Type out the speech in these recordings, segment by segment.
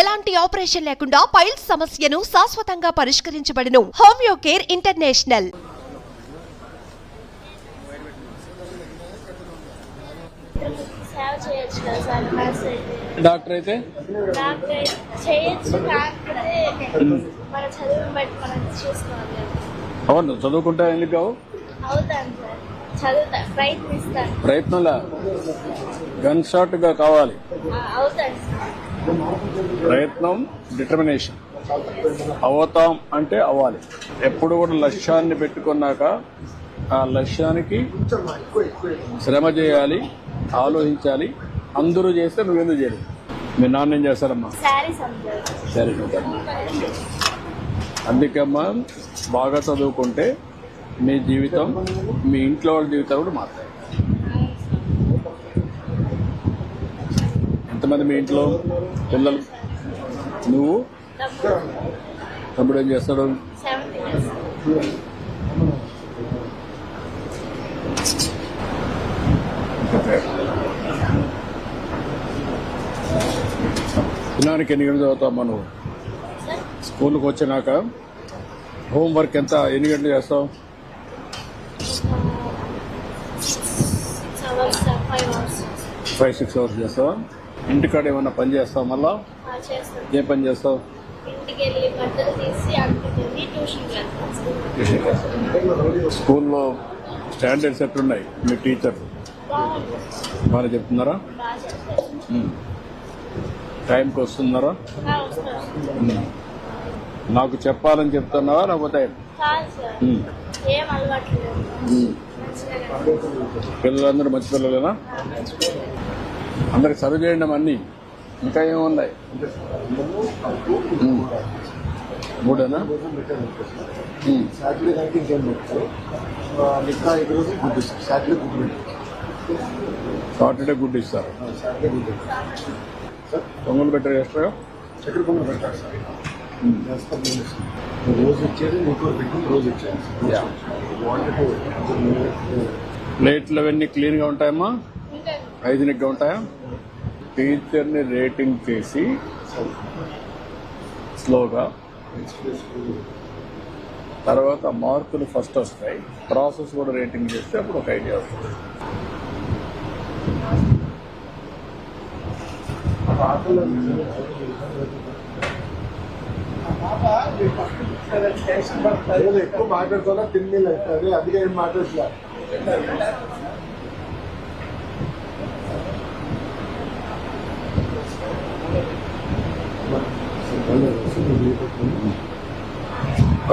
ఎలాంటి ఆపరేషన్ లేకుండా పైల్స్ సమస్యను శాశ్వతంగా పరిష్కరించబడును. Homeo care international. డాక్టర్ అయితే. అవును చదువుకుంటా ఎందుకు కావు ప్రయత్నంలా? గన్ కావాలి. ఆ, అవుతాను సార్. ప్రయత్నం డిటర్మినేషన్ అవుతాం అంటే అవ్వాలి. ఎప్పుడు కూడా లక్ష్యాన్ని పెట్టుకున్నాక ఆ లక్ష్యానికి శ్రమ చేయాలి ఆలోచించాలి. అందరూ చేస్తే నువ్వెందుకు చేయలేదు మీ నాన్న ఏం చేస్తారమ్మా? సరే అందుకమ్మా బాగా చదువుకుంటే మీ జీవితం మీ ఇంట్లో వాళ్ళ జీవితాలు కూడా మారుతాయి. ఎంతమంది మీ ఇంట్లో పిల్లలు? నువ్వు? తమ్ముడు ఏం చేస్తాడు? దినానికి ఎన్ని గంటలు చదువుతావు నువ్వు? స్కూల్కి వచ్చినాక హోంవర్క్ ఎంత? ఎన్ని గంటలు చేస్తావు? ఫైవ్ సిక్స్ అవర్స్ చేస్తావా? ఇంటికాడ ఏమన్నా పని చేస్తావు మళ్ళా? ఏ పని చేస్తావు? స్కూల్లో స్టాండర్డ్స్ ఎట్లున్నాయి మీ టీచర్? బాగా చెప్తున్నారా. టైంకి వస్తున్నారా. నాకు చెప్పాలని చెప్తున్నావా లేకపోతే? పిల్లలందరూ మంచి పిల్లలేనా? అందరికి చదువు చేయండి అన్నీ ఇంకా ఏమున్నాయి. మూడేనా. సాటర్డే దానికి ఇంకేం పెట్టారు మిగతా ఐదు రోజులు గుడ్ ఇస్తారు సాటర్డే గుడ్ పెట్టారు సాటర్డే గుడ్ ఇస్తారు. సాటర్డే గుడ్ సార్ పొంగల్ పెట్టారు ఎక్స్ట్రా? చక్కెర పొంగల్ పెట్టారు సార్ రోజు ఇచ్చేది ఇంకోటి రోజు ఇచ్చేది ప్లేట్లు అవన్నీ క్లీన్గా ఉంటాయమ్మా? హైజీనిక్గా ఉంటాయా? టీచర్ని రేటింగ్ చేసి స్లోగా. తర్వాత మార్కులు ఫస్ట్ వస్తాయి. ప్రాసెస్ కూడా రేటింగ్ చేస్తే అప్పుడు ఒక ఐడియా వస్తుంది. ఎక్కువ మాట్లాడుతున్నా తిండి అది అదిగా ఏం మాట్లాడట్లా.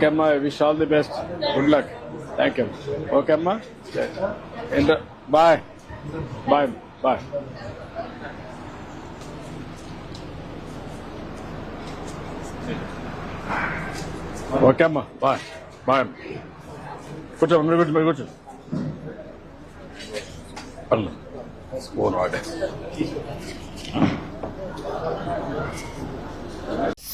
ఓకే అమ్మా wish all the best good luck thank you okay అమ్మా ఏంటో బాయ్ బాయ్ బాయ్ ఓకే అమ్మా బాయ్ బాయ్ కూర్చో మీరు కూర్చో మీరు కూర్చో పర్లేదు ఫోన్ వాడే